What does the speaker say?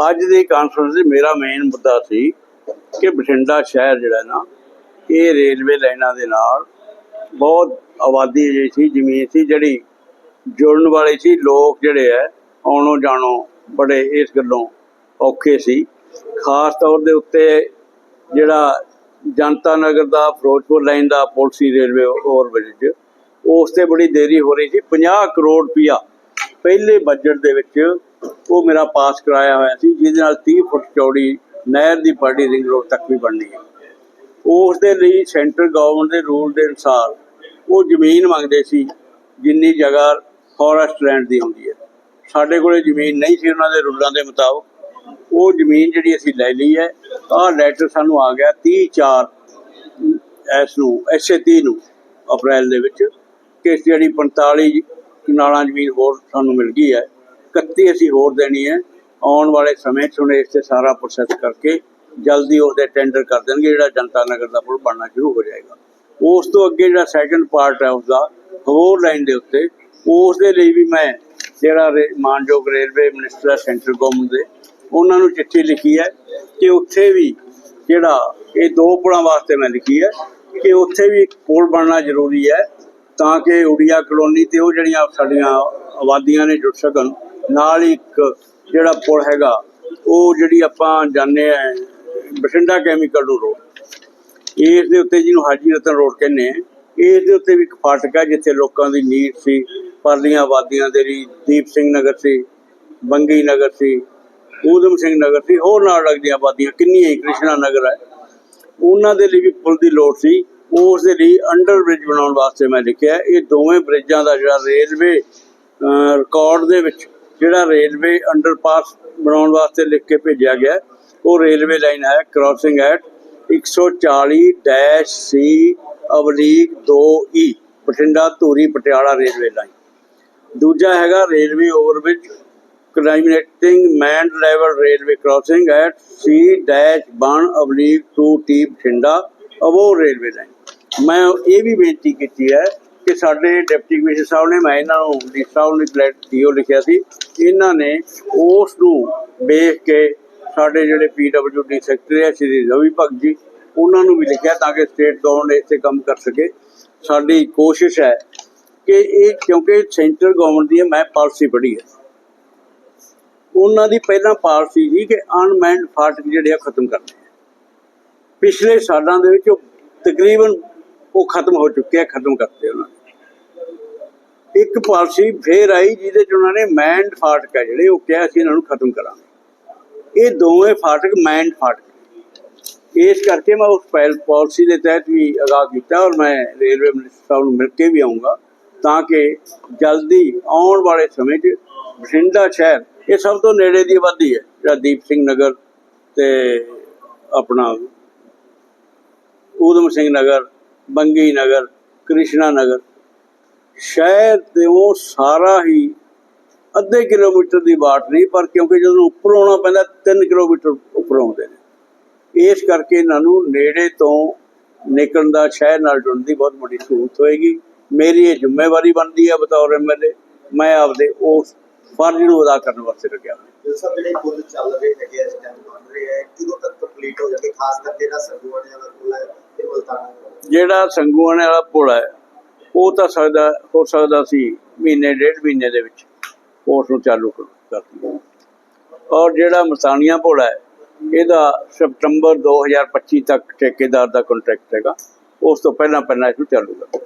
ਅੱਜ ਦੀ ਕਾਨਫਰੰਸ ਦੀ ਮੇਰਾ ਮੇਨ ਮੁੱਦਾ ਸੀ ਕਿ ਬਠਿੰਡਾ ਸ਼ਹਿਰ ਜਿਹੜਾ ਨਾ, ਇਹ ਰੇਲਵੇ ਲਾਈਨਾਂ ਦੇ ਨਾਲ ਬਹੁਤ ਆਬਾਦੀ ਜਿਹੜੀ ਸੀ, ਜ਼ਮੀਨ ਸੀ, ਜਿਹੜੀ ਜੁੜਨ ਵਾਲੀ ਸੀ, ਲੋਕ ਜਿਹੜੇ ਹੈ ਆਉਣੋਂ ਜਾਣੋਂ ਬੜੇ ਇਸ ਗੱਲੋਂ ਔਖੇ ਸੀ। ਖਾਸ ਤੌਰ ਦੇ ਉੱਤੇ ਜਿਹੜਾ ਜਨਤਾ ਨਗਰ ਦਾ, ਫਿਰੋਜ਼ਪੁਰ ਲਾਈਨ ਦਾ ਪੁਲਸੀ ਰੇਲਵੇ ਓਵਰਬ੍ਰਿਜ ਉਸ ਤੇ ਬੜੀ ਦੇਰੀ ਹੋ ਰਹੀ ਸੀ। 50 ਕਰੋੜ ਰੁਪਇਆ ਪਹਿਲੇ ਬਜਟ ਦੇ ਵਿੱਚ ਉਹ ਮੇਰਾ ਪਾਸ ਕਰਾਇਆ ਹੋਇਆ ਸੀ, ਜਿਹਦੇ ਨਾਲ 30 ਫੁੱਟ ਚੌੜੀ ਨਹਿਰ ਦੀ ਪਾਰਟੀ ਰਿੰਗ ਰੋਡ ਤੱਕ ਵੀ ਬਣਨੀ ਹੈ। ਉਸ ਦੇ ਲਈ ਸੈਂਟਰ ਗਵਰਨਮੈਂਟ ਦੇ ਰੂਲ ਦੇ ਅਨੁਸਾਰ ਉਹ ਜ਼ਮੀਨ ਮੰਗਦੇ ਸੀ, ਜਿੰਨੀ ਜਗ੍ਹਾ ਫੋਰੈਸਟ ਲੈਂਡ ਦੀ ਹੁੰਦੀ ਹੈ। ਸਾਡੇ ਕੋਲੇ ਜ਼ਮੀਨ ਨਹੀਂ ਸੀ ਉਹਨਾਂ ਦੇ ਰੂਲਾਂ ਦੇ ਮੁਤਾਬਕ। ਉਹ ਜ਼ਮੀਨ ਜਿਹੜੀ ਅਸੀਂ ਲੈ ਲਈ ਹੈ, ਆਹ ਲੈਟਰ ਸਾਨੂੰ ਆ ਗਿਆ 30 4 ਇਸ ਨੂੰ ਐਸੇ 30 ਨੂੰ ਅਪ੍ਰੈਲ ਦੇ ਵਿੱਚ, ਕਿ ਜਿਹੜੀ 45 ਕਨਾਲਾਂ ਜ਼ਮੀਨ ਹੋਰ ਸਾਨੂੰ ਮਿਲ ਗਈ ਹੈ 31 ਅਸੀਂ ਹੋਰ ਦੇਣੀ ਹੈ। ਆਉਣ ਵਾਲੇ ਸਮੇਂ 'ਚ ਹੁਣ ਇਸ ਤੇ ਸਾਰਾ ਪ੍ਰੋਸੈਸ ਕਰਕੇ ਜਲਦੀ ਉਹਦੇ ਟੈਂਡਰ ਕਰ ਦੇਣਗੇ, ਜਿਹੜਾ ਜਨਤਾ ਨਗਰ ਦਾ ਪੁਲ ਬਣਨਾ ਸ਼ੁਰੂ ਹੋ ਜਾਏਗਾ। ਉਸ ਤੋਂ ਅੱਗੇ ਜਿਹੜਾ ਸੈਕੰਡ ਪਾਰਟ ਹੈ ਉਸਦਾ, ਹੋਰ ਲਾਈਨ ਦੇ ਉੱਤੇ ਉਸ ਦੇ ਲਈ ਵੀ ਮੈਂ ਜਿਹੜਾ ਰੇ- ਮਾਨਯੋਗ ਰੇਲਵੇ ਮਿਨਿਸਟਰ ਹੈ, ਸੈਂਟਰ ਗਵਰਨਮੈਂਟ ਦੇ, ਉਹਨਾਂ ਨੂੰ ਚਿੱਠੀ ਲਿਖੀ ਹੈ ਕਿ ਉੱਥੇ ਵੀ ਜਿਹੜਾ ਇਹ ਦੋ ਪੁਲਾਂ ਵਾਸਤੇ ਮੈਂ ਲਿਖੀ ਹੈ ਕਿ ਉੱਥੇ ਵੀ ਪੁਲ ਬਣਨਾ ਜ਼ਰੂਰੀ ਹੈ ਤਾਂ ਕਿ ਉੜੀਆ ਕਲੋਨੀ ਤੇ ਉਹ ਜਿਹੜੀਆਂ ਸਾਡੀਆਂ ਆਬਾਦੀਆਂ ਨੇ ਜੁੜ ਸਕਣ ਨਾਲ ਹੀ ਇੱਕ ਜਿਹੜਾ ਪੁਲ ਹੈਗਾ, ਉਹ ਜਿਹੜੀ ਆਪਾਂ ਜਾਣਦੇ ਆ, ਬਠਿੰਡਾ ਕੈਮੀਕਲ ਨੂੰ ਰੋਡ ਇਸ ਦੇ ਉੱਤੇ ਜਿਹਨੂੰ ਹਾਜੀ ਰਤਨ ਰੋਡ ਕਹਿੰਦੇ ਆ ਇਸ ਦੇ ਉੱਤੇ ਵੀ ਇੱਕ ਫਾਟਕ ਹੈ ਜਿੱਥੇ ਲੋਕਾਂ ਦੀ ਨੀਡ ਸੀ, ਪਰਲੀਆਂ ਆਬਾਦੀਆਂ ਦੇ ਲਈ ਦੀਪ ਸਿੰਘ ਨਗਰ ਸੀ, ਬੰਗੀ ਨਗਰ ਸੀ, ਊਧਮ ਸਿੰਘ ਨਗਰ ਸੀ, ਹੋਰ ਨਾਲ ਲੱਗਦੀਆਂ ਆਬਾਦੀਆਂ ਕਿੰਨੀਆਂ ਹੀ, ਕ੍ਰਿਸ਼ਨਾ ਨਗਰ ਹੈ ਉਹਨਾਂ ਦੇ ਲਈ ਵੀ ਪੁਲ ਦੀ ਲੋੜ ਸੀ। ਉਸ ਦੇ ਲਈ ਅੰਡਰ ਬ੍ਰਿਜ ਬਣਾਉਣ ਵਾਸਤੇ ਮੈਂ ਲਿਖਿਆ, ਇਹ ਦੋਵੇਂ ਬ੍ਰਿਜਾਂ ਦਾ ਜਿਹੜਾ ਰੇਲਵੇ ਰਿਕਾਰਡ ਦੇ ਵਿੱਚ ਜਿਹੜਾ ਰੇਲਵੇ ਅੰਡਰਪਾਸ ਬਣਾਉਣ ਵਾਸਤੇ ਲਿਖ ਕੇ ਭੇਜਿਆ ਗਿਆ ਉਹ ਰੇਲਵੇ ਲਾਈਨ ਹੈ crossing at 140 C oblique 2E Bathinda Dhuri Patiala railway line. ਦੂਜਾ ਹੈਗਾ railway overbridge eliminating manned level railway crossing at C-1 oblique 2T Bathinda above railway line. ਮੈਂ ਇਹ ਵੀ ਬੇਨਤੀ ਕੀਤੀ ਹੈ ਕਿ ਸਾਡੇ ਡਿਪਟੀ ਕਮਿਸ਼ਨਰ ਸਾਹਿਬ ਨੇ, ਮੈਂ ਇਹਨਾਂ ਨੂੰ ਡੀ ਸਾਹਿਬ ਨੂੰ ਲੈਟ ਡੀਓ ਲਿਖਿਆ ਸੀ, ਇਹਨਾਂ ਨੇ ਉਸ ਨੂੰ ਵੇਖ ਕੇ ਸਾਡੇ ਜਿਹੜੇ ਪੀਡਬਲਯੂਡੀ ਸੈਕਟਰੀ ਹੈ, ਸ਼੍ਰੀ ਰਵੀ ਭਗਤ ਜੀ, ਉਹਨਾਂ ਨੂੰ ਵੀ ਲਿਖਿਆ ਤਾਂ ਕਿ ਸਟੇਟ ਗਵਰਨਮੈਂਟ ਇਸ ਤੇ ਕੰਮ ਕਰ ਸਕੇ। ਸਾਡੀ ਕੋਸ਼ਿਸ਼ ਹੈ ਕਿ ਇਹ, ਕਿਉਂਕਿ ਸੈਂਟਰ ਗਵਰਨਮੈਂਟ ਦੀ ਮੈਂ ਪਾਲਿਸੀ ਪੜ੍ਹੀ ਹੈ। ਉਹਨਾਂ ਦੀ ਪਹਿਲਾਂ ਪਾਲਿਸੀ ਸੀ ਕਿ ਅਨਮੈਂਡ ਫਾਟਕ ਜਿਹੜੇ ਆ, ਖਤਮ ਕਰਨੇ ਪਿਛਲੇ ਸਾਲਾਂ ਦੇ ਵਿੱਚ ਤਕਰੀਬਨ ਉਹ ਖਤਮ ਹੋ ਚੁੱਕੇ ਆ ਖਤਮ ਕਰਤੇ ਉਹਨਾਂ ਨੇ। ਇੱਕ ਪਾਲਿਸੀ ਫੇਰ ਆਈ ਜਿਹਦੇ ਚ ਉਹਨਾਂ ਨੇ ਮੈਂਡ ਫਾਟਕ ਹੈ ਜਿਹੜੇ, ਉਹ ਕਿਹਾ ਸੀ ਇਹਨਾਂ ਨੂੰ ਖਤਮ ਕਰਾਂਗੇ। ਇਹ ਦੋਵੇਂ ਫਾਟਕ ਮੈਂਡ ਫਾਟਕ ਇਸ ਕਰਕੇ ਮੈਂ ਉਸ ਪਹਿਲ ਪਾਲਿਸੀ ਦੇ ਤਹਿਤ ਵੀ ਅਗਾਹ ਕੀਤਾ ਔਰ ਮੈਂ ਰੇਲਵੇ ਮਿਨਿਸਟਰ ਸਾਹਿਬ ਨੂੰ ਮਿਲ ਕੇ ਵੀ ਆਉਂਗਾ ਤਾਂ ਕਿ ਜਲਦੀ ਆਉਣ ਵਾਲੇ ਸਮੇਂ 'ਚ ਬਠਿੰਡਾ ਸ਼ਹਿਰ, ਇਹ ਸਭ ਤੋਂ ਨੇੜੇ ਦੀ ਆਬਾਦੀ ਹੈ, ਜਿਹੜਾ ਦੀਪ ਸਿੰਘ ਨਗਰ ਤੇ ਆਪਣਾ ਊਧਮ ਸਿੰਘ ਨਗਰ, ਬੰਗੀ ਨਗਰ, ਕ੍ਰਿਸ਼ਨਾ ਨਗਰ ਸ਼ਹਿਰ ਤੇ ਉਹ ਸਾਰਾ ਹੀ ਅੱਧੇ ਕਿਲੋਮੀਟਰ ਦੀ ਬਾਟ ਨਹੀਂ ਪਰ ਕਿਉਂਕਿ ਜਦੋਂ ਉੱਪਰ ਆਉਣਾ ਪੈਂਦਾ 3 ਕਿਲੋਮੀਟਰ ਉੱਪਰ ਆਉਂਦੇ ਨੇ ਇਸ ਕਰਕੇ ਇਹਨਾਂ ਨੂੰ ਨੇੜੇ ਤੋਂ ਨਿਕਲਣ ਦਾ ਸ਼ਹਿਰ ਨਾਲ ਜੁੜਨ ਦੀ ਬਹੁਤ ਵੱਡੀ ਸਹੂਲਤ ਹੋਏਗੀ ਮੇਰੀ ਇਹ ਜ਼ਿੰਮੇਵਾਰੀ ਬਣਦੀ ਹੈ ਬਤੌਰ ਐਮਐਲਏ ਮੈਂ ਆਪਦੇ ਉਸ ਫਰਜ਼ ਨੂੰ ਅਦਾ ਕਰਨ ਵਾਸਤੇ ਲੱਗਿਆ। ਜੋ ਸਭ ਜਿਹੜੇ ਪੁੱਲ ਚੱਲ ਰਹੇ ਹੈਗੇ ਇਸ ਟਾਈਮ ਬਣ ਰਹੇ ਹੈ ਕਿਦੋਂ ਤੱਕ ਕੰਪਲੀਟ ਹੋ ਜਾਣਗੇ ਖਾਸ ਕਰਕੇ ਜਿਹੜਾ ਸਰਦੂਆਣੇ ਵਾਲਾ ਪੁੱਲ ਹੈ ਤੇ ਮੁਲਤਾਨਾ ਵਾਲਾ। ਜਿਹੜਾ ਸੰਗੂਆਣੇ ਵਾਲਾ ਪੁਲ ਹੈ ਉਹ ਤਾਂ ਸਕਦਾ, ਹੋ ਸਕਦਾ ਸੀ ਮਹੀਨੇ, ਡੇਢ ਮਹੀਨੇ ਦੇ ਵਿੱਚ ਉਸ ਨੂੰ ਚਾਲੂ ਕਰ ਕਰ ਔਰ ਜਿਹੜਾ ਮਸਾਨੀਆਂ ਪੁਲ ਹੈ, ਇਹਦਾ ਸਤੰਬਰ 2025 ਤੱਕ ਠੇਕੇਦਾਰ ਦਾ ਕੰਟਰੈਕਟ ਹੈਗਾ। ਉਸ ਤੋਂ ਪਹਿਲਾਂ ਪਹਿਲਾਂ ਇਸਨੂੰ ਚਾਲੂ ਕਰ